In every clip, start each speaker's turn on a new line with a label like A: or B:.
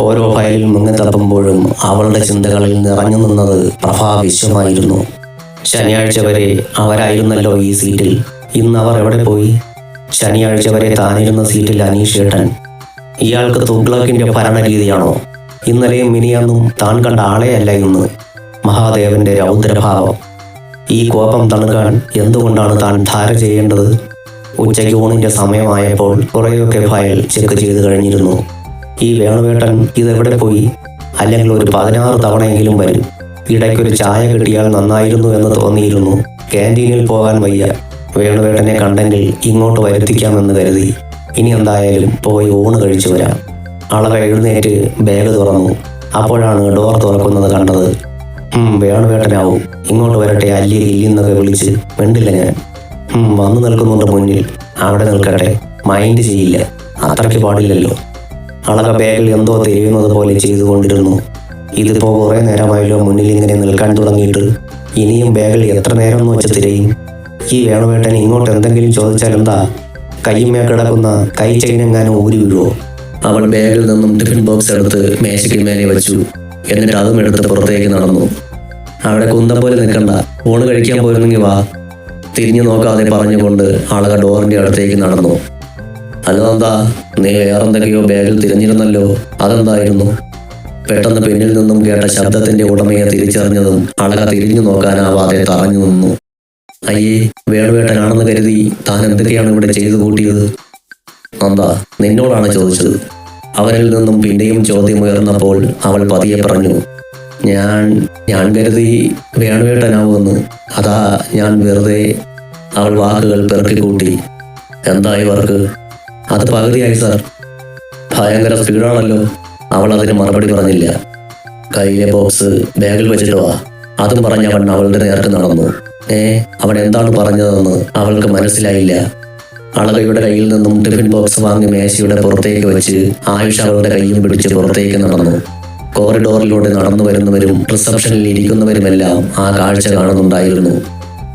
A: ഓരോ ഫയലിൽ മുങ്ങിത്തപ്പുമ്പോഴും അവളുടെ ചിന്തകളിൽ നിറഞ്ഞു നിന്നത് പ്രഭാവിശ്വമായിരുന്നു ശനിയാഴ്ച വരെ അവരായിരുന്നല്ലോ ഈ സീറ്റിൽ. ഇന്ന് അവർ എവിടെ പോയി? ശനിയാഴ്ച വരെ താനിരുന്ന സീറ്റിൽ അനീഷേട്ടൻ ഇയാൾക്ക് തുഗ്ലക്കിന്റെ ഭരണരീതിയാണോ? ഇന്നലെയും മിനിയന്നും താൻ കണ്ട ആളെയല്ല ഇന്ന്. മഹാദേവന്റെ രൗദ്രഭാവം. ഈ കോപം തണുക്കാൻ എന്തുകൊണ്ടാണ് താൻ ധാര ചെയ്യേണ്ടത്? ഉച്ചയ്ക്ക് ഊണിന്റെ സമയമായപ്പോൾ കുറേയൊക്കെ ഫയൽ ചെക്ക് ചെയ്ത് കഴിഞ്ഞിരുന്നു. ഈ വേണുവേട്ടൻ ഇതെവിടെ പോയി? അല്ലെങ്കിൽ ഒരു പതിനാറ് തവണയെങ്കിലും വരും. ഇടയ്ക്കൊരു ചായ കിട്ടിയാൽ നന്നായിരുന്നു എന്ന് തോന്നിയിരുന്നു. ക്യാന്റീനിൽ പോകാൻ വയ്യ. വേണുവേട്ടനെ കണ്ടെങ്കിൽ ഇങ്ങോട്ട് വരുത്തിക്കാമെന്ന് കരുതി. ഇനി എന്തായാലും പോയി ഊണ് കഴിച്ചു വരാം. അളവ് എഴുന്നേറ്റ് ബാഗ് തുറന്നു. അപ്പോഴാണ് ഡോർ തുറക്കുന്നത് കണ്ടത്. വേണുവേട്ടനാവും. ഇങ്ങോട്ട് വരട്ടെ അല്ലേ ഇല്ലെന്നൊക്കെ വിളിച്ച്. മിണ്ടില്ല ഞാൻ. വന്നു നിൽക്കുന്നുണ്ട് മുന്നിൽ. അവിടെ നിൽക്കട്ടെ. മൈൻഡ് ചെയ്യില്ല. അത്രയ്ക്ക് പാടില്ലല്ലോ. അളക ബാഗിൽ എന്തോ തിരിയുന്നത് പോലെ ചെയ്തുകൊണ്ടിരുന്നു. ഇതിപ്പോ കുറെ നേരമായല്ലോ മുന്നിൽ ഇങ്ങനെ നിൽക്കാൻ തുടങ്ങിയിട്ട്. ഇനിയും ബാഗിൽ എത്ര നേരം എന്ന് വെച്ച് തിരയും. ഈ വേണുവേട്ടൻ ഇങ്ങോട്ട് എന്തെങ്കിലും ചോദിച്ചാൽ എന്താ? കയ്യുമേ കിടക്കുന്ന കൈ ചെയിനെങ്ങാനും ഊരി വീഴുവോ അവൾ ബാഗിൽ നിന്നും ടിഫിൻ ബോക്സ് എടുത്ത് മേശയ്ക്ക് മേലെ വെച്ചു. എന്നിട്ട് അതും എടുത്ത് പുറത്തേക്ക് നടന്നു. അവിടെ കുന്ത പോലെ നിൽക്കണ്ട. ഊണ് കഴിക്കാൻ പോയിരുന്നെങ്കിൽ വാ. തിരിഞ്ഞു നോക്കാതെ പറഞ്ഞുകൊണ്ട് ആളക ഡോറിന്റെ അടുത്തേക്ക് നടന്നു. അല്ലെന്താ നീ വേറെന്തൊക്കെയോ ബാഗിൽ തിരഞ്ഞിരുന്നല്ലോ. അതെന്തായിരുന്നു? പെട്ടെന്ന് പിന്നിൽ നിന്നും കേട്ട ശബ്ദത്തിന്റെ ഉടമയെ തിരിച്ചറിഞ്ഞതും അളക തിരിഞ്ഞു നോക്കാനാവാതെ തറഞ്ഞു നിന്നു. അയ്യേ വേണുവേട്ടനാണെന്ന് കരുതി താൻ എന്തൊക്കെയാണ് ഇവിടെ ചെയ്തു കൂട്ടിയത്? എന്താ നിന്നോടാണ് ചോദിച്ചത്. അവരിൽ നിന്നും പിന്നെയും ചോദ്യം ഉയർന്നപ്പോൾ അവൾ പതിയെ പറഞ്ഞു ഞാൻ ഞാൻ കരുതി വേണുവേട്ടനാവുമെന്ന്. അതാ ഞാൻ വെറുതെ അവൾ വാക്കുകൾ പെറുക്കിക്കൂട്ടി. എന്തായി വർക്ക് അത് പകുതിയായി സർ. ഭയങ്കര സ്പീഡാണല്ലോ. അവൾ അതിന് മറുപടി പറഞ്ഞില്ല. കയ്യിലെ ബോക്സ് ബാഗിൽ വെച്ചിട്ട് വാ. അതും പറഞ്ഞ അവൻ അവളുടെ നേർക്ക് നടന്നു. ഏ അവൻ എന്താണ് പറഞ്ഞതെന്ന് അവൾക്ക് മനസ്സിലായില്ല. അളകയുടെ കയ്യിൽ നിന്നും ടിഫിൻ ബോക്സ് വാങ്ങി മേശയുടെ പുറത്തേക്ക് വെച്ച് ആയുഷ് അവളുടെ കയ്യും പിടിച്ച് പുറത്തേക്ക് നടന്നു. കോറിഡോറിലൂടെ നടന്നു വരുന്നവരും റിസപ്ഷനിൽ ഇരിക്കുന്നവരുമെല്ലാം ആ കാഴ്ച കാണുന്നുണ്ടായിരുന്നു.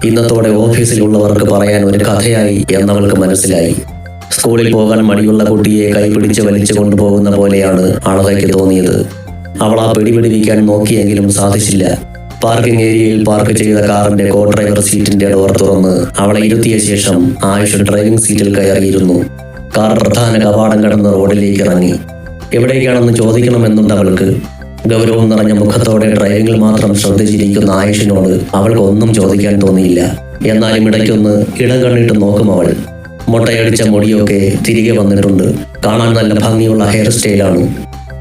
A: ഇന്നത്തോടെ ഓഫീസിലുള്ളവർക്ക് പറയാൻ ഒരു കഥയായി എന്നവൾക്ക് മനസ്സിലായി. സ്കൂളിൽ പോകാൻ മടിയുള്ള കുട്ടിയെ കൈപിടിച്ച് വലിച്ചു കൊണ്ടുപോകുന്ന പോലെയാണ് അളകയ്ക്ക് തോന്നിയത്. അവൾ ആ പിടിപിടിപ്പിക്കാൻ നോക്കിയെങ്കിലും സാധിച്ചില്ല. പാർക്കിംഗ് ഏരിയയിൽ പാർക്ക് ചെയ്ത കാറിന്റെ കോ ഡ്രൈവർ സീറ്റിന്റെ ഡോർ തുറന്ന് അവളെ ഇരുത്തിയ ശേഷം ആയുഷ് ഡ്രൈവിംഗ് സീറ്റിൽ കയറിയിരുന്നു. കാർ പ്രധാന കവാടം കടന്ന് റോഡിലേക്ക് ഇറങ്ങി. എവിടേക്കാണെന്ന് ചോദിക്കണമെന്നുണ്ട് അവൾക്ക്. ഗൗരവം നിറഞ്ഞ മുഖത്തോടെ ഡ്രൈവിംഗിൽ മാത്രം ശ്രദ്ധിച്ചിരിക്കുന്ന ആയുഷിനോട് അവൾക്ക് ഒന്നും ചോദിക്കാൻ തോന്നിയില്ല. എന്നാലും ഇടയ്ക്കൊന്ന് ഇടം കണ്ണിട്ട് നോക്കും അവൾ. മുട്ടയടിച്ച മുടിയൊക്കെ തിരികെ വന്നിട്ടുണ്ട്. കാണാൻ നല്ല ഭംഗിയുള്ള ഹെയർ സ്റ്റൈലാണ്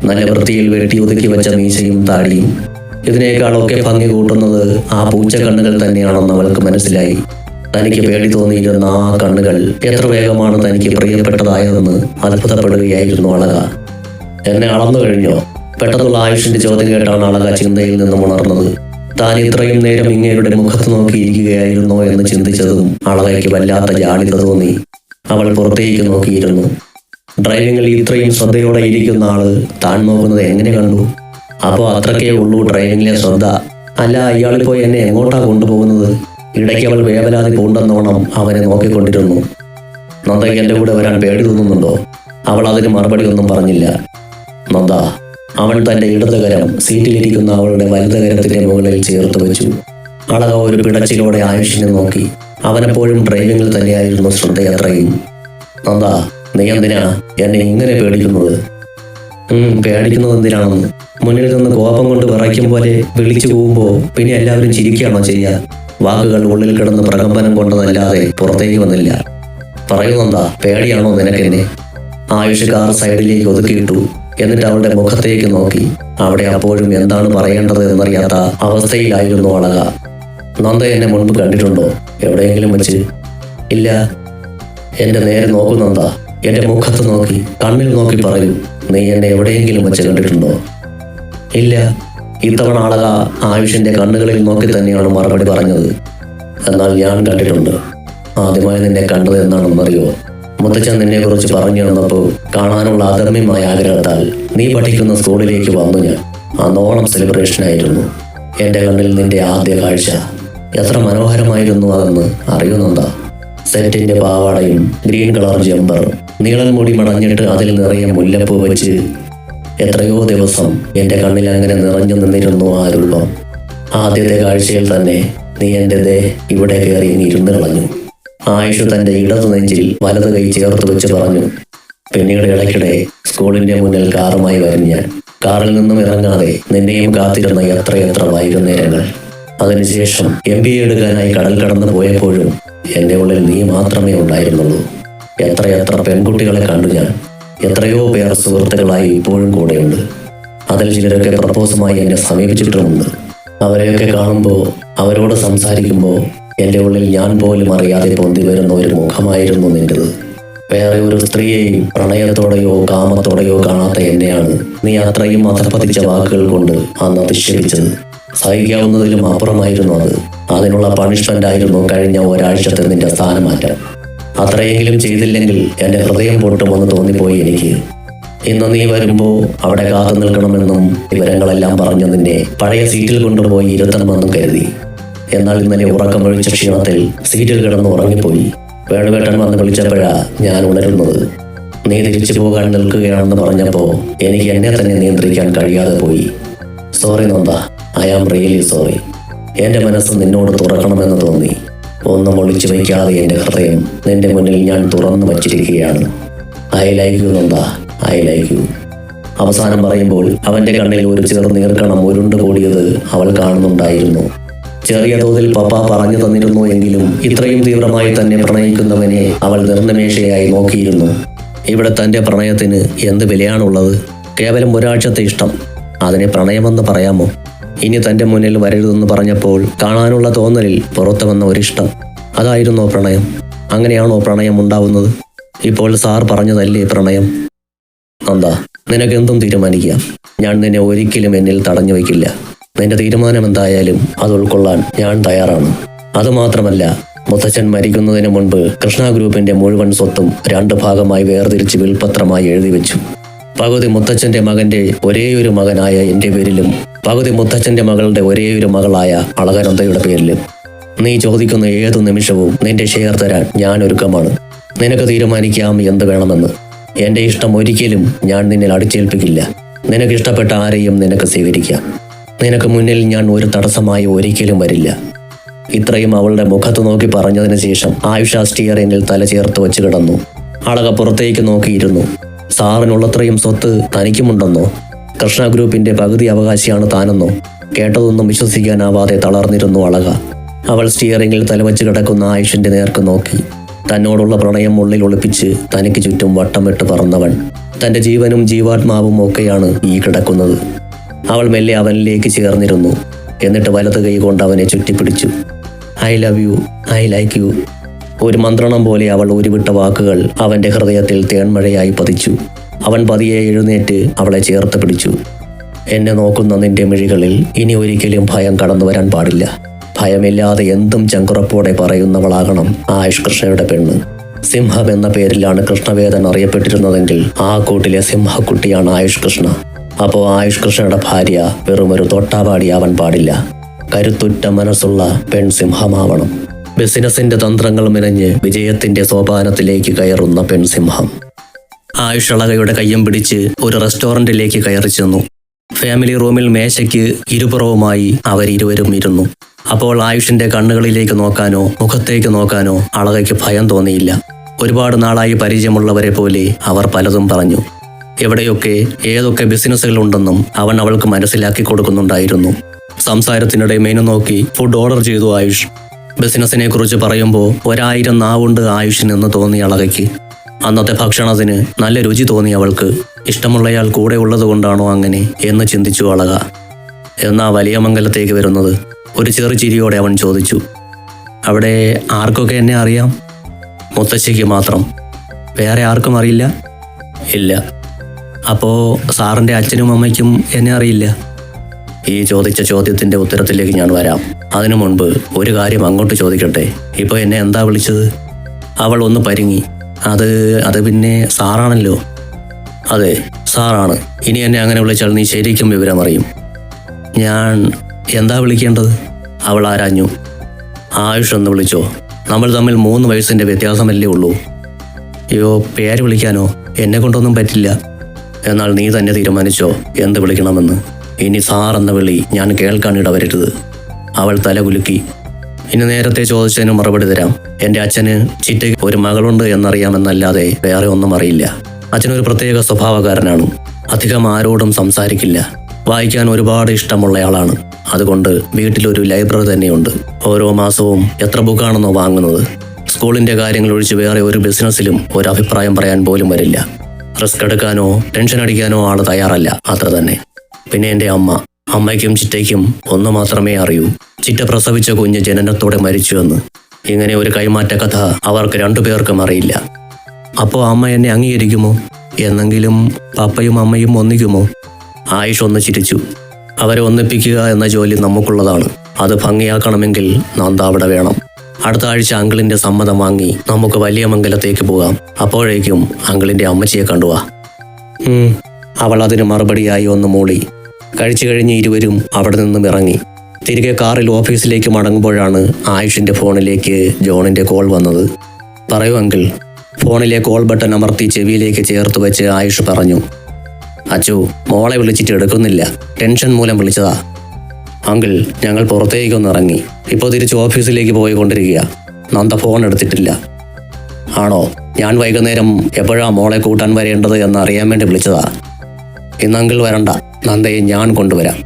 A: നല്ല വൃത്തിയിൽ വെട്ടി ഒതുക്കി വെച്ച മീശയും താടിയും. ഇതിനേക്കാളൊക്കെ ഭംഗി കൂട്ടുന്നത് ആ പൂച്ച കണ്ണുകൾ തന്നെയാണെന്ന് അവൾക്ക് മനസ്സിലായി. തനിക്ക് പേടി തോന്നിയിരുന്ന ആ കണ്ണുകൾ എത്ര വേഗമാണ് തനിക്ക് പ്രിയപ്പെട്ടതായതെന്ന് അത്ഭുതപ്പെടുകയായിരുന്നു അളക. എന്നെ അളന്നു കഴിഞ്ഞോ? പെട്ടെന്നുള്ള ആയുഷിന്റെ ചോദ്യം കേട്ടാണ് അളക ചിന്തയിൽ നിന്നും ഉണർന്നത്. താൻ ഇത്രയും നേരം ഇങ്ങയുടെ മുഖത്ത് നോക്കിയിരിക്കുകയായിരുന്നോ എന്ന് ചിന്തിച്ചതും അളകയ്ക്ക് വല്ലാത്ത ജാളിത തോന്നി. അവൾ പുറത്തേക്ക് നോക്കിയിരുന്നു. ഡ്രൈവിംഗിൽ ഇത്രയും ശ്രദ്ധയോടെ ഇരിക്കുന്ന ആൾ താൻ നോക്കുന്നത് എങ്ങനെ കണ്ടു? അപ്പോൾ അത്രക്കേ ഉള്ളൂ ഡ്രൈവിംഗിലെ ശ്രദ്ധ. അല്ല അയാളിപ്പോ എന്നെ എങ്ങോട്ടാ കൊണ്ടുപോകുന്നത്? ഇടയ്ക്ക് അവൾ വേവലാതി പൂണ്ടെന്നോണം അവനെ നോക്കിക്കൊണ്ടിരുന്നു. നന്ദയ്ക്ക് എന്റെ കൂടെ വരാൻ പേടി തോന്നുന്നുണ്ടോ? അവൾ അതിന് മറുപടി ഒന്നും പറഞ്ഞില്ല. നന്ദ അവൻ തന്റെ ഇടതുകരം സീറ്റിലിരിക്കുന്ന അവളുടെ വലതുകരത്തിന്റെ മുകളിൽ ചേർത്ത് വെച്ചു. അളക ഒരു പിടച്ചിലോടെ ആയുഷിനെ നോക്കി. അവനെപ്പോഴും ഡ്രൈവിംഗിൽ തന്നെയായിരുന്നു ശ്രദ്ധയാത്രയും. നന്ദ നീ എന്തിനാ എന്നെ ഇങ്ങനെ പേടിക്കുന്നത്? പേടിക്കുന്നത് എന്തിനാണെന്ന്. മുന്നിൽ നിന്ന് കോപം കൊണ്ട് വിറയ്ക്കും പോലെ വിളിച്ചു പോകുമ്പോ പിന്നെ എല്ലാവരും ചിരിക്കുകയാണോ ചെയ്യുക വാക്കുകൾ ഉള്ളിൽ കിടന്ന് പ്രകമ്പനം കൊണ്ടതല്ലാതെ പുറത്തേക്ക് വന്നില്ല. പറയുന്നെന്താ പേടിയാണോ നിനക്കെന്നെ ആയുഷ് കാർ സൈഡിലേക്ക് ഒതുക്കിയിട്ടു എന്നിട്ട് അവളുടെ മുഖത്തേക്ക് നോക്കി. അവിടെ അപ്പോഴും എന്താണ് പറയേണ്ടത് എന്നറിയാത്ത അവസ്ഥയിലായിരുന്നു അളക. നന്ദ എന്നെ മുൻപ് കണ്ടിട്ടുണ്ടോ? എവിടെയെങ്കിലും വെച്ച്. ഇല്ല. എന്റെ നേരെ നോക്കുന്നെന്താ എന്റെ മുഖത്ത് നോക്കി കണ്ണിൽ നോക്കി പറയൂ. നീ എന്നെ എവിടെയെങ്കിലും വെച്ച് കണ്ടിട്ടുണ്ടോ? ഇല്ല. ഇത്തവണ ആളക ആയുഷിന്റെ കണ്ണുകളിൽ നോക്കി തന്നെയാണ് മറുപടി പറഞ്ഞത്. എന്നാൽ ഞാൻ കണ്ടിട്ടുണ്ട്. ആദ്യമായി നിന്നെ കണ്ടത് എന്നാണെന്നറിയോ മുത്തച്ഛൻ നിന്നെ കുറിച്ച് പറഞ്ഞു തന്നപ്പോൾ കാണാനുള്ള അധർമ്മ്യമായ ആഗ്രഹത്താൽ നീ പഠിക്കുന്ന സ്കൂളിലേക്ക് വന്നു ഞാൻ. അന്ന് ഓണം സെലിബ്രേഷൻ ആയിരുന്നു. എന്റെ കണ്ണിൽ നിന്റെ ആദ്യ കാഴ്ച. എത്ര മനോഹരമായിരുന്നു അതെന്ന് അറിയുന്നുണ്ടാ? സെറ്റിന്റെ പാവാടയും ഗ്രീൻ കളർ ജമ്പർ നീളൻ മുടി മടഞ്ഞിട്ട് അതിൽ നിറയെ മുല്ലപ്പൂ വെച്ച് എത്രയോ ദിവസം എന്റെ കണ്ണിൽ അങ്ങനെ നിറഞ്ഞു നിന്നിരുന്നു ആ രൂപം ആദ്യത്തെ കാഴ്ചയിൽ തന്നെ നീ എന്റെ ദേ ഇവിടെ കയറി ഇരുന്ന് കളഞ്ഞു. ആയുഷ് തന്റെ ഇടതു നെഞ്ചിൽ വലത് കൈ ചേർത്ത് വെച്ച് പറഞ്ഞു പിന്നീട് ഇടയ്ക്കിടെ സ്കൂളിന്റെ മുന്നിൽ കാറുമായി വരും ഞാൻ. കാറിൽ നിന്നും ഇറങ്ങാതെ നിന്നെയും കാത്തിരുന്ന എത്രയെത്ര വൈകുന്നേരങ്ങൾ. അതിനുശേഷം എം ബി എ എടുക്കാനായി കടൽ കടന്നു പോയപ്പോഴും എന്റെ ഉള്ളിൽ നീ മാത്രമേ ഉണ്ടായിരുന്നുള്ളൂ. എത്രയെത്ര പെൺകുട്ടികളെ കണ്ടു ഞാൻ. എത്രയോ പേർ സുഹൃത്തുക്കളായി ഇപ്പോഴും കൂടെയുണ്ട്. അതിൽ ചിലരൊക്കെ പ്രപ്പോസുമായി എന്നെ സമീപിച്ചിട്ടുമുണ്ട്. അവരെയൊക്കെ കാണുമ്പോൾ അവരോട് സംസാരിക്കുമ്പോൾ എന്റെ ഉള്ളിൽ ഞാൻ പോലും അറിയാതെ പൊന്തി വരുന്ന ഒരു മുഖമായിരുന്നു നിന്റെത്. വേറെ ഒരു സ്ത്രീയെയും പ്രണയത്തോടെയോ കാമത്തോടെയോ കാണാത്ത എന്നെയാണ് നീ അത്രയും അധപ്പതിച്ച വാക്കുകൾ കൊണ്ട് അന്ന് അധിക്ഷേപിച്ചത് സഹിക്കാവുന്നതിലും അപ്പുറമായിരുന്നു അത്. അതിനുള്ള പണിഷ്മെന്റ് ആയിരുന്നു കഴിഞ്ഞ ഒരാഴ്ചത്തെ നിന്റെ സ്ഥാനമാറ്റം. അത്രയെങ്കിലും ചെയ്തില്ലെങ്കിൽ എന്റെ ഹൃദയം പൊട്ടുമെന്ന് തോന്നിപ്പോയി എനിക്ക്. ഇന്ന് നീ വരുമ്പോ അവിടെ കാത്തു നിൽക്കണമെന്നും വിവരങ്ങളെല്ലാം പറഞ്ഞു നിന്നെ പഴയ സീറ്റിൽ കൊണ്ടുപോയി ഇരുത്തണമെന്നും കരുതി. എന്നാൽ ഇന്നലെ ഉറക്കമൊഴിച്ച ക്ഷീണത്തിൽ സീറ്റിൽ കിടന്ന് ഉറങ്ങിപ്പോയി. വേണുവേട്ടൻ വന്ന് വിളിച്ചപ്പോഴാ ഞാൻ ഉണരുന്നത്. നീ തിരിച്ചു പോകാൻ നിൽക്കുകയാണെന്ന് പറഞ്ഞപ്പോൾ എനിക്ക് എന്നെ തന്നെ നിയന്ത്രിക്കാൻ കഴിയാതെ പോയി. Sorry Nanda I am really sorry എന്റെ മനസ്സ് നിന്നോട് തുറക്കണമെന്ന് തോന്നി. ഒന്നും ഒളിച്ചു വയ്ക്കാതെ എന്റെ ഹൃദയം നിന്റെ മുന്നിൽ ഞാൻ തുറന്നു വച്ചിരിക്കുകയാണ്. I like you Nanda. I like you അവസാനം പറയുമ്പോൾ അവന്റെ കണ്ണിൽ ഒരു ചെറു നീർക്കണം ഉരുണ്ടു കൂടിയത് അവൾ കാണുന്നുണ്ടായിരുന്നു. ചെറിയ തോതിൽ പപ്പ പറഞ്ഞു തന്നിരുന്നു എങ്കിലും ഇത്രയും തീവ്രമായി തന്നെ പ്രണയിക്കുന്നവനെ അവൾ നിർനിമേഷയായി നോക്കിയിരുന്നു. ഇവിടെ തന്റെ പ്രണയത്തിന് എന്ത് വിലയാണുള്ളത്? കേവലം ഒരാഴ്ചത്തെ ഇഷ്ടം. അതിനെ പ്രണയമെന്ന് പറയാമോ? ഇനി തന്റെ മുന്നിൽ വരരുതെന്ന് പറഞ്ഞപ്പോൾ കാണാനുള്ള തോന്നലിൽ പുറത്തു വന്ന ഒരിഷ്ടം. അതായിരുന്നോ പ്രണയം? അങ്ങനെയാണോ പ്രണയം ഉണ്ടാവുന്നത്? ഇപ്പോൾ സാർ പറഞ്ഞതല്ലേ പ്രണയം? നന്ദ നിനക്കെന്തും തീരുമാനിക്കാം. ഞാൻ നിന്നെ ഒരിക്കലും എന്നിൽ തടഞ്ഞു വയ്ക്കില്ല. നിന്റെ തീരുമാനം എന്തായാലും അത് ഉൾക്കൊള്ളാൻ ഞാൻ തയ്യാറാണ്. അതുമാത്രമല്ല മുത്തച്ഛൻ മരിക്കുന്നതിന് മുൻപ് കൃഷ്ണ ഗ്രൂപ്പിന്റെ മുഴുവൻ സ്വത്തും രണ്ട് ഭാഗമായി വേർതിരിച്ച് വിൽപത്രമായി എഴുതി വെച്ചു. പകുതി മുത്തച്ഛന്റെ മകന്റെ ഒരേയൊരു മകനായ എന്റെ പേരിലും പകുതി മുത്തച്ഛന്റെ മകളുടെ ഒരേയൊരു മകളായ അളകനന്ദയുടെ പേരിലും. നീ ചോദിക്കുന്ന ഏതു നിമിഷവും നിന്റെ ഷെയർ തരാൻ ഞാൻ ഒരുക്കമാണ്. നിനക്ക് തീരുമാനിക്കാം എന്ത് വേണമെന്ന്. എന്റെ ഇഷ്ടം ഒരിക്കലും ഞാൻ നിന്നെ അടിച്ചേൽപ്പിക്കില്ല. നിനക്ക് ഇഷ്ടപ്പെട്ട ആരെയും നിനക്ക് സ്വീകരിക്കാം. നിനക്ക് മുന്നിൽ ഞാൻ ഒരു തടസ്സമായി ഒരിക്കലും വരില്ല. ഇത്രയും അവളുടെ മുഖത്ത് നോക്കി പറഞ്ഞതിന് ശേഷം ആയുഷ സ്റ്റിയറിനിൽ തല ചേർത്ത് വെച്ച് കിടന്നു. അളക പുറത്തേക്ക് നോക്കിയിരുന്നു. സാറിനുള്ളത്രയും സ്വത്ത് തനിക്കുമുണ്ടെന്നോ? കൃഷ്ണ ഗ്രൂപ്പിന്റെ പകുതി അവകാശിയാണ് താനെന്നോ? കേട്ടതൊന്നും വിശ്വസിക്കാനാവാതെ തളർന്നിരുന്നു അളക. അവൾ സ്റ്റിയറിംഗിൽ തലവച്ച് കിടക്കുന്ന ആയുഷിന്റെ നേർക്ക് നോക്കി. തന്നോടുള്ള പ്രണയം ഉള്ളിൽ ഒളിപ്പിച്ച് തനിക്ക് ചുറ്റും വട്ടമിട്ട് പറന്നവൻ തന്റെ ജീവനും ജീവാത്മാവും ഒക്കെയാണ് ഈ കിടക്കുന്നത്. അവൾ മെല്ലെ അവനിലേക്ക് ചേർന്നിരുന്നു. എന്നിട്ട് വലത് കൈ കൊണ്ട് അവനെ ചുറ്റിപ്പിടിച്ചു. I love you. I like you. ഒരു മന്ത്രണം പോലെ അവൾ ഉരുവിട്ട വാക്കുകൾ അവന്റെ ഹൃദയത്തിൽ തേൺമഴയായി പതിച്ചു. അവൻ പതിയെ എഴുന്നേറ്റ് അവളെ ചേർത്ത് പിടിച്ചു. എന്നെ നോക്കുന്ന നിന്റെ മിഴികളിൽ ഇനി ഒരിക്കലും ഭയം കടന്നു വരാൻ പാടില്ല. ഭയമില്ലാതെ എന്തും ചങ്കുറപ്പോടെ പറയുന്നവളാകണം ആയുഷ് കൃഷ്ണയുടെ പെണ്ണ്. സിംഹം എന്ന പേരിലാണ് കൃഷ്ണവേദൻ അറിയപ്പെട്ടിരുന്നതെങ്കിൽ ആ കൂട്ടിലെ സിംഹക്കുട്ടിയാണ് ആയുഷ് കൃഷ്ണ. അപ്പോ ആയുഷ് കൃഷ്ണയുടെ ഭാര്യ വെറുമൊരു തൊട്ടാപാടിയാവാൻ പാടില്ല. കരുത്തുറ്റ മനസ്സുള്ള പെൺ സിംഹമാവണം ബിസിനസിന്റെ തന്ത്രങ്ങൾ മെനഞ്ഞ് വിജയത്തിന്റെ സോപാനത്തിലേക്ക് കയറുന്ന പെൺസിംഹം. ആയുഷളകയുടെ കയ്യം പിടിച്ച് ഒരു റെസ്റ്റോറന്റിലേക്ക് കയറി ചെന്നു. ഫാമിലി റൂമിൽ മേശയ്ക്ക് ഇരുപുറവുമായി അവരിരുവരും ഇരുന്നു. അപ്പോൾ ആയുഷിന്റെ കണ്ണുകളിലേക്ക് നോക്കാനോ മുഖത്തേക്ക് നോക്കാനോ അളകയ്ക്ക് ഭയം തോന്നിയില്ല. ഒരുപാട് നാളായി പരിചയമുള്ളവരെ പോലെ അവർ പലതും പറഞ്ഞു. എവിടെയൊക്കെ ഏതൊക്കെ ബിസിനസ്സുകളുണ്ടെന്നും അവൻ അവൾക്ക് മനസ്സിലാക്കി കൊടുക്കുന്നുണ്ടായിരുന്നു. സംസാരത്തിനിടെ മെനു നോക്കി ഫുഡ് ഓർഡർ ചെയ്തു ആയുഷ്. ബിസിനസിനെ കുറിച്ച് പറയുമ്പോൾ ഒരായിരം നാവുണ്ട് ആയുഷിനെന്ന് തോന്നി അളകയ്ക്ക്. അന്നത്തെ ഭക്ഷണത്തിന് നല്ല രുചി തോന്നി അവൾക്ക്. ഇഷ്ടമുള്ളയാൾ കൂടെ ഉള്ളത് കൊണ്ടാണോ അങ്ങനെ എന്ന് ചിന്തിച്ചു അളക. എന്നാ വലിയ മംഗലത്തേക്ക് വരുന്നത്? ഒരു ചെറു ചിരിയോടെ അവൻ ചോദിച്ചു. അവിടെ ആർക്കൊക്കെ എന്നെ അറിയാം? മുത്തശ്ശിക്ക് മാത്രം. വേറെ ആർക്കും അറിയില്ല? ഇല്ല. അപ്പോൾ സാറിന്റെ അച്ഛനും അമ്മയ്ക്കും എന്നെ അറിയില്ല? ഈ ചോദിച്ച ചോദ്യത്തിന്റെ ഉത്തരത്തിലേക്ക് ഞാൻ വരാം. അതിനു മുൻപ് ഒരു കാര്യം അങ്ങോട്ട് ചോദിക്കട്ടെ? ഇപ്പൊ എന്നെ എന്താ വിളിച്ചത്? അവൾ ഒന്ന് പരുങ്ങി. അത് അത് പിന്നെ സാറാണല്ലോ. അതെ സാറാണ്. ഇനി എന്നെ അങ്ങനെ വിളിച്ചാൽ നീ ശരിക്കും വിവരം അറിയും. ഞാൻ എന്താ വിളിക്കേണ്ടത്? അവൾ ആരാഞ്ഞു. ആയുഷ് എന്ന് വിളിച്ചോ. നമ്മൾ തമ്മിൽ മൂന്ന് വയസ്സിന്റെ വ്യത്യാസമല്ലേ ഉള്ളൂ. അയ്യോ പേര് വിളിക്കാനോ? എന്നെ കൊണ്ടൊന്നും പറ്റില്ല. എന്നാൽ നീ തന്നെ തീരുമാനിച്ചോ എന്ത് വിളിക്കണമെന്ന്. ഇനി സാർ എന്ന വിളി ഞാൻ കേൾക്കാൻ ഇടവരരുത് അവൾ തല കുലുക്കി. ഇനി നേരത്തെ ചോദിച്ചതിന് മറുപടി തരാം. എന്റെ അച്ഛന് ചിറ്റയ്ക്ക് ഒരു മകളുണ്ട് എന്നറിയാമെന്നല്ലാതെ വേറെ ഒന്നും അറിയില്ല. അച്ഛനൊരു പ്രത്യേക സ്വഭാവക്കാരനാണ് അധികം ആരോടും സംസാരിക്കില്ല. വായിക്കാൻ ഒരുപാട് ഇഷ്ടമുള്ളയാളാണ്. അതുകൊണ്ട് വീട്ടിലൊരു ലൈബ്രറി തന്നെയുണ്ട്. ഓരോ മാസവും എത്ര ബുക്കാണെന്നോ വാങ്ങുന്നത്. സ്കൂളിന്റെ കാര്യങ്ങൾ ഒഴിച്ച് വേറെ ഒരു ബിസിനസ്സിലും ഒരു അഭിപ്രായം പറയാൻ പോലും വരില്ല. റിസ്ക് എടുക്കാനോ ടെൻഷൻ അടിക്കാനോ ആൾ തയ്യാറല്ല. അത്ര തന്നെ. പിന്നെ എന്റെ അമ്മ. അമ്മയ്ക്കും ചിറ്റയ്ക്കും ഒന്ന് മാത്രമേ അറിയൂ. ചിറ്റ പ്രസവിച്ച കുഞ്ഞ് ജനനത്തോടെ മരിച്ചുവെന്ന് ഇങ്ങനെ ഒരു കൈമാറ്റ കഥ അവർക്ക് രണ്ടുപേർക്കും അറിയില്ല. അപ്പോൾ അമ്മ എന്നെ അംഗീകരിക്കുമോ? എന്നെങ്കിലും പപ്പയും അമ്മയും ഒന്നിക്കുമോ? ആയിഷ് ഒന്ന് ചിരിച്ചു. അവരെ ഒന്നിപ്പിക്കുക എന്ന ജോലി നമുക്കുള്ളതാണ്. അത് ഭംഗിയാക്കണമെങ്കിൽ നന്ദ അവിടെ വേണം. അടുത്ത ആഴ്ച അങ്കിളിന്റെ സമ്മതം വാങ്ങി നമുക്ക് വലിയ മംഗലത്തേക്ക് പോകാം. അപ്പോഴേക്കും അങ്കിളിന്റെ അമ്മച്ചിയെ കണ്ടുവാ അവൾ അതിന് മറുപടിയായി ഒന്ന് മൂളി. കഴിച്ചു കഴിഞ്ഞ് ഇരുവരും അവിടെ നിന്നും ഇറങ്ങി. തിരികെ കാറിൽ ഓഫീസിലേക്ക് മടങ്ങുമ്പോഴാണ് ആയുഷിന്റെ ഫോണിലേക്ക് ജോണിന്റെ കോൾ വന്നത്. പറയൂ അങ്കിൾ ഫോണിലെ കോൾ ബട്ടൺ അമർത്തി ചെവിയിലേക്ക് ചേർത്ത് വെച്ച് ആയുഷ് പറഞ്ഞു. അച്ചു മോളെ വിളിച്ചിട്ട് എടുക്കുന്നില്ല. ടെൻഷൻ മൂലം വിളിച്ചതാ. അങ്കിൾ ഞങ്ങൾ പുറത്തേക്കൊന്ന് ഇറങ്ങി. ഇപ്പോൾ തിരിച്ച് ഓഫീസിലേക്ക് പോയിക്കൊണ്ടിരിക്കുക നന്ദ ഫോൺ എടുത്തിട്ടില്ല. ആണോ? ഞാൻ വൈകുന്നേരം എപ്പോഴാ മോളെ കൂട്ടാൻ വരേണ്ടത് എന്ന് അറിയാൻ വേണ്ടി വിളിച്ചതാ. ഇന്ന് അങ്കിൾ വരണ്ട. നന്ദയെ ഞാൻ കൊണ്ടുവരാം.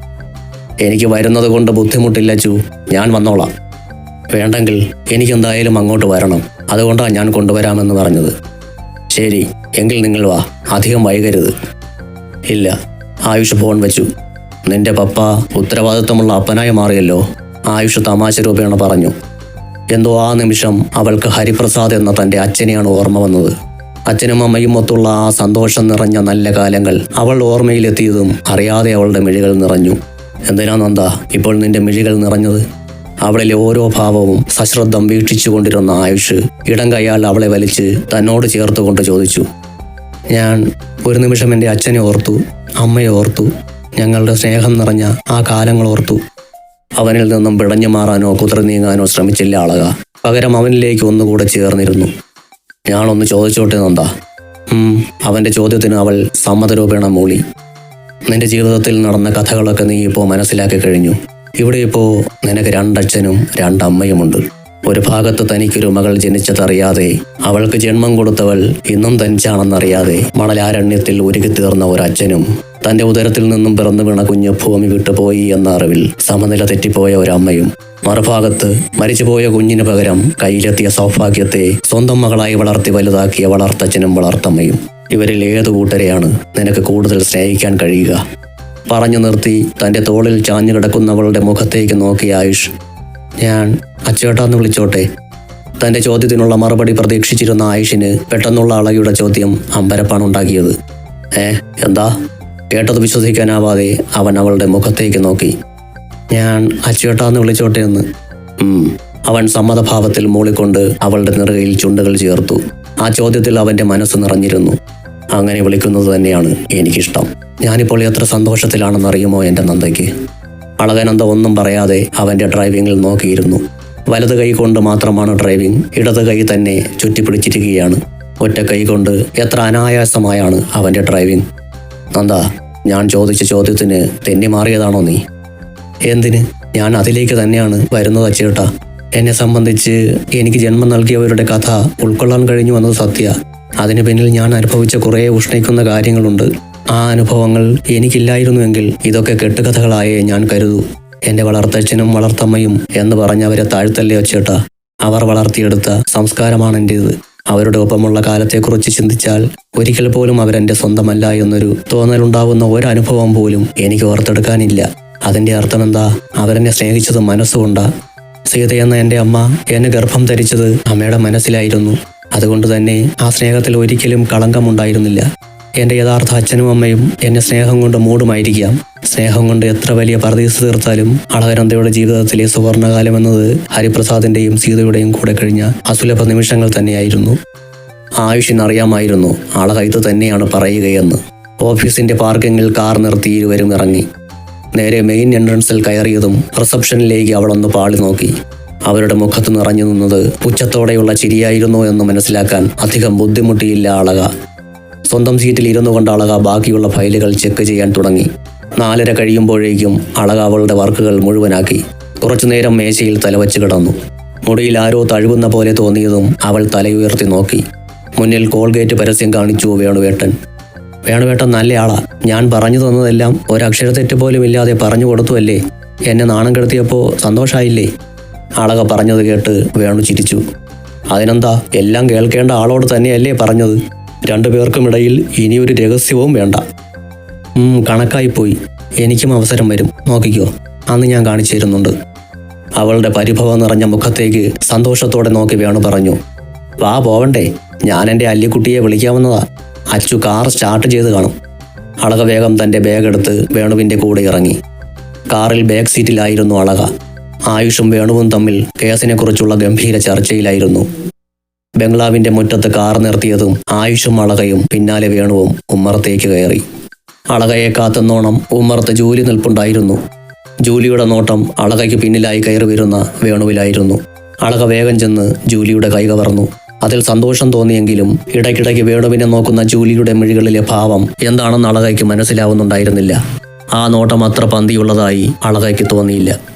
A: എനിക്ക് വരുന്നത് കൊണ്ട് ബുദ്ധിമുട്ടില്ല ചു. ഞാൻ വന്നോളാം. വേണ്ടെങ്കിൽ എനിക്കെന്തായാലും അങ്ങോട്ട് വരണം. അതുകൊണ്ടാണ് ഞാൻ കൊണ്ടുവരാമെന്ന് പറഞ്ഞത്. ശരി എങ്കിൽ നിങ്ങൾ വാ. അധികം വൈകരുത്. ഇല്ല ആയുഷ് ഫോൺ വെച്ചു. നിന്റെ പപ്പ ഉത്തരവാദിത്വമുള്ള അപ്പനായി മാറിയല്ലോ. ആയുഷ് തമാശ രൂപേണ പറഞ്ഞു. എന്തോ ആ നിമിഷം അവൾക്ക് ഹരിപ്രസാദ് എന്ന തന്റെ അച്ഛനെയാണ് ഓർമ്മ വന്നത്. അച്ഛനും അമ്മയും ഒത്തുള്ള ആ സന്തോഷം നിറഞ്ഞ നല്ല കാലങ്ങൾ അവൾ ഓർമ്മയിലെത്തിയതും അറിയാതെ അവളുടെ മിഴികൾ നിറഞ്ഞു. എന്തിനാ നന്ദ ഇപ്പോൾ നിന്റെ മിഴികൾ നിറഞ്ഞത്? അവളിലെ ഓരോ ഭാവവും സശ്രദ്ധം വീക്ഷിച്ചുകൊണ്ടിരുന്ന ആയുഷ് ഇടം കൈയാൽ അവളെ വലിച്ച് തന്നോട് ചേർത്തുകൊണ്ട് ചോദിച്ചു. ഞാൻ ഒരു നിമിഷം എന്റെ അച്ഛനെ ഓർത്തു അമ്മയെ ഓർത്തു ഞങ്ങളുടെ സ്നേഹം നിറഞ്ഞ ആ കാലങ്ങൾ ഓർത്തു. അവനിൽ നിന്നും പിടഞ്ഞു മാറാനോ കുതിർ നീങ്ങാനോ ശ്രമിച്ചില്ല അളക. പകരം അവനിലേക്ക് ഒന്നുകൂടെ ചേർന്നിരുന്നു. ഞാനൊന്ന് ചോദിച്ചോട്ടെ നന്ദാ. അവന്റെ ചോദ്യത്തിന് അവൾ സമ്മതരൂപേണ മൂളി. നിന്റെ ജീവിതത്തിൽ നടന്ന കഥകളൊക്കെ നീ ഇപ്പോൾ മനസ്സിലാക്കി കഴിഞ്ഞു. ഇവിടെ ഇപ്പോൾ നിനക്ക് രണ്ടച്ഛനും രണ്ടമ്മയുമുണ്ട്. ഒരു ഭാഗത്ത് തനിക്കൊരു മകൾ ജനിച്ചതറിയാതെ അവൾക്ക് ജന്മം കൊടുത്തവൾ ഇന്നും തനിച്ചാണെന്നറിയാതെ മണലാരണ്യത്തിൽ ഒരുക്കി തീർന്ന ഒരച്ഛനും തന്റെ ഉദരത്തിൽ നിന്നും പിറന്നു വീണ കുഞ്ഞ് ഭൂമി വിട്ടുപോയി എന്ന അറിവിൽ സമനില തെറ്റിപ്പോയ ഒരമ്മയും മറുഭാഗത്ത് മരിച്ചുപോയ കുഞ്ഞിന് പകരം കയ്യിലെത്തിയ സൗഭാഗ്യത്തെ സ്വന്തം മകളായി വളർത്തി വലുതാക്കിയ വളർത്തച്ഛനും വളർത്തമ്മയും. ഇവരിൽ ഏത് കൂട്ടരെയാണ് നിനക്ക് കൂടുതൽ സ്നേഹിക്കാൻ കഴിയുക? പറഞ്ഞു നിർത്തി തന്റെ തോളിൽ ചാഞ്ഞു കിടക്കുന്നവളുടെ മുഖത്തേക്ക് നോക്കിയ ആയുഷ്. ഞാൻ അച്ചേട്ടാന്ന് വിളിച്ചോട്ടെ. തന്റെ ചോദ്യത്തിനുള്ള മറുപടി പ്രതീക്ഷിച്ചിരുന്ന ആയുഷിന് പെട്ടെന്നുള്ള അളയുടെ ചോദ്യം അമ്പരപ്പാണ് ഉണ്ടാക്കിയത് ഏ എന്താ? കേട്ടത് വിശ്വസിക്കാനാവാതെ അവൻ അവളുടെ മുഖത്തേക്ക് നോക്കി. ഞാൻ അച്ചുവേട്ടാന്ന് വിളിച്ചോട്ടെ എന്ന്. അവൻ സമ്മതഭാവത്തിൽ മൂളിക്കൊണ്ട് അവളുടെ നിറകയിൽ ചുണ്ടുകൾ ചേർത്തു. ആ ചോദ്യത്തിൽ അവന്റെ മനസ്സ് നിറഞ്ഞിരുന്നു. അങ്ങനെ വിളിക്കുന്നത് തന്നെയാണ് എനിക്കിഷ്ടം. ഞാനിപ്പോൾ എത്ര സന്തോഷത്തിലാണെന്നറിയുമോ എന്റെ നന്ദയ്ക്ക്? അളകനന്ദ ഒന്നും പറയാതെ അവന്റെ ഡ്രൈവിംഗിൽ നോക്കിയിരുന്നു. വലത് കൈ കൊണ്ട് മാത്രമാണ് ഡ്രൈവിംഗ് ഇടത് കൈ തന്നെ ചുറ്റിപ്പിടിച്ചിരിക്കുകയാണ്. ഒറ്റ കൈ കൊണ്ട് എത്ര അനായാസമായാണ് അവന്റെ ഡ്രൈവിംഗ്. നന്ദ ഞാൻ ചോദിച്ച ചോദ്യത്തിന് തെന്നി മാറിയതാണോ നീ? എന്തിന്? ഞാൻ അതിലേക്ക് തന്നെയാണ് വരുന്നത് അച്ചേട്ടാ. എന്നെ സംബന്ധിച്ച് എനിക്ക് ജന്മം നൽകിയവരുടെ കഥ ഉൾക്കൊള്ളാൻ കഴിഞ്ഞു എന്നത് സത്യ. അതിന് പിന്നിൽ ഞാൻ അനുഭവിച്ച കുറേ ഉഷ്ണിക്കുന്ന കാര്യങ്ങളുണ്ട്. ആ അനുഭവങ്ങൾ എനിക്കില്ലായിരുന്നുവെങ്കിൽ ഇതൊക്കെ കെട്ടുകഥകളായേ ഞാൻ കരുതൂ. എന്റെ വളർത്തച്ഛനും വളർത്തമ്മയും എന്ന് പറഞ്ഞവരെ താഴ്ത്തല്ലേ അച്ചേട്ടാ. അവർ വളർത്തിയെടുത്ത സംസ്കാരമാണ് എന്റേത് അവരുടെ ഒപ്പമുള്ള കാലത്തെക്കുറിച്ച് ചിന്തിച്ചാൽ ഒരിക്കൽ പോലും അവരെന്റെ സ്വന്തമല്ല എന്നൊരു തോന്നലുണ്ടാവുന്ന ഒരനുഭവം പോലും എനിക്ക് ഓർത്തെടുക്കാനില്ല. അതിന്റെ അർത്ഥം എന്താ അവരെന്നെ സ്നേഹിച്ചത് മനസ്സുകൊണ്ടാ. സീതയെന്ന എന്റെ അമ്മ എന്നെ ഗർഭം ധരിച്ചത് അമ്മയുടെ മനസ്സിലായിരുന്നു. അതുകൊണ്ട് തന്നെ ആ സ്നേഹത്തിൽ ഒരിക്കലും കളങ്കമുണ്ടായിരുന്നില്ല. എന്റെ യഥാർത്ഥ അച്ഛനും അമ്മയും എന്നെ സ്നേഹം കൊണ്ട് മൂടുമായിരിക്കാം. സ്നേഹം കൊണ്ട് എത്ര വലിയ പർദീസ് തീർത്താലും അളകനന്ദയുടെ ജീവിതത്തിലെ സുവർണകാലം എന്നത് ഹരിപ്രസാദിന്റെയും സീതയുടെയും കൂടെ കഴിഞ്ഞ അസുലഭ നിമിഷങ്ങൾ തന്നെയായിരുന്നു. ആയുഷിനറിയാമായിരുന്നു അളക ഇത് തന്നെയാണ് പറയുകയെന്ന്. ഓഫീസിന്റെ പാർക്കിങ്ങിൽ കാർ നിർത്തി ഇരുവരും ഇറങ്ങി. നേരെ മെയിൻ എൻട്രൻസിൽ കയറിയതും റിസപ്ഷനിലേക്ക് അവളൊന്ന് പാളി നോക്കി. അവരുടെ മുഖത്ത് നിറഞ്ഞു നിന്നത് പുച്ഛത്തോടെയുള്ള ചിരിയായിരുന്നോ എന്ന് മനസ്സിലാക്കാൻ അധികം ബുദ്ധിമുട്ടിയില്ല അളക. സ്വന്തം സീറ്റിൽ ഇരുന്നു കൊണ്ട് അളക ബാക്കിയുള്ള ഫയലുകൾ ചെക്ക് ചെയ്യാൻ തുടങ്ങി. നാലര കഴിയുമ്പോഴേക്കും അളക അവളുടെ വർക്കുകൾ മുഴുവനാക്കി. കുറച്ചുനേരം മേശയിൽ തലവച്ച് കിടന്നു. മുടിയിൽ ആരോ തഴുകുന്ന പോലെ തോന്നിയതും അവൾ തലയുയർത്തി നോക്കി. മുന്നിൽ കോൾഗേറ്റ് പരസ്യം കാണിച്ചു വേണുവേട്ടൻ. വേണുവേട്ടൻ നല്ലയാളാ ഞാൻ പറഞ്ഞു തന്നതെല്ലാം ഒരക്ഷരത്തെറ്റ് പോലും ഇല്ലാതെ പറഞ്ഞു കൊടുത്തുവല്ലേ? എന്നെ നാണം കെടുത്തിയപ്പോൾ സന്തോഷമായില്ലേ അളക പറഞ്ഞത് കേട്ട് വേണു ചിരിച്ചു. അതിനെന്താ? എല്ലാം കേൾക്കേണ്ട ആളോട് തന്നെയല്ലേ പറഞ്ഞത്? രണ്ടുപേർക്കുമിടയിൽ ഇനിയൊരു രഹസ്യവും വേണ്ട. കണക്കായിപ്പോയി എനിക്കും അവസരം വരും. നോക്കിക്കോ. അന്ന് ഞാൻ കാണിച്ചു തരുന്നുണ്ട് അവളുടെ പരിഭവം നിറഞ്ഞ മുഖത്തേക്ക് സന്തോഷത്തോടെ നോക്കി വേണു പറഞ്ഞു. വാ പോവണ്ടേ. ഞാൻ എന്റെ അല്ലിക്കുട്ടിയെ വിളിക്കാവുന്നതാ. അച്ചു കാർ സ്റ്റാർട്ട് ചെയ്ത് കാണും. അളക വേഗം തന്റെ ബാഗ് എടുത്ത് വേണുവിന്റെ കൂടെ ഇറങ്ങി. കാറിൽ ബാക്ക് സീറ്റിലായിരുന്നു അളക. ആയുഷും വേണുവും തമ്മിൽ കേസിനെക്കുറിച്ചുള്ള ഗംഭീര ചർച്ചയിലായിരുന്നു. ബംഗ്ലാവിന്റെ മുറ്റത്ത് കാർ നിർത്തിയതും ആയുഷും അളകയും പിന്നാലെ വേണുവും ഉമ്മറത്തേക്ക് കയറി. അളകയെ കാത്തുന്നോണം ഉമ്മറത്ത് ജൂലി നിൽപ്പുണ്ടായിരുന്നു. ജൂലിയുടെ നോട്ടം അളകയ്ക്ക് പിന്നിലായി കയറി വരുന്ന വേണുവിലായിരുന്നു. അളക വേഗം ചെന്ന് ജൂലിയുടെ കൈ കവർന്നു. അതിൽ സന്തോഷം തോന്നിയെങ്കിലും ഇടയ്ക്കിടയ്ക്ക് വേണുവിനെ നോക്കുന്ന ജൂലിയുടെ മിഴികളിലെ ഭാവം എന്താണെന്ന് അളകയ്ക്ക് മനസ്സിലാവുന്നുണ്ടായിരുന്നില്ല. ആ നോട്ടം അത്ര പന്തിയുള്ളതായി അളകയ്ക്ക് തോന്നിയില്ല.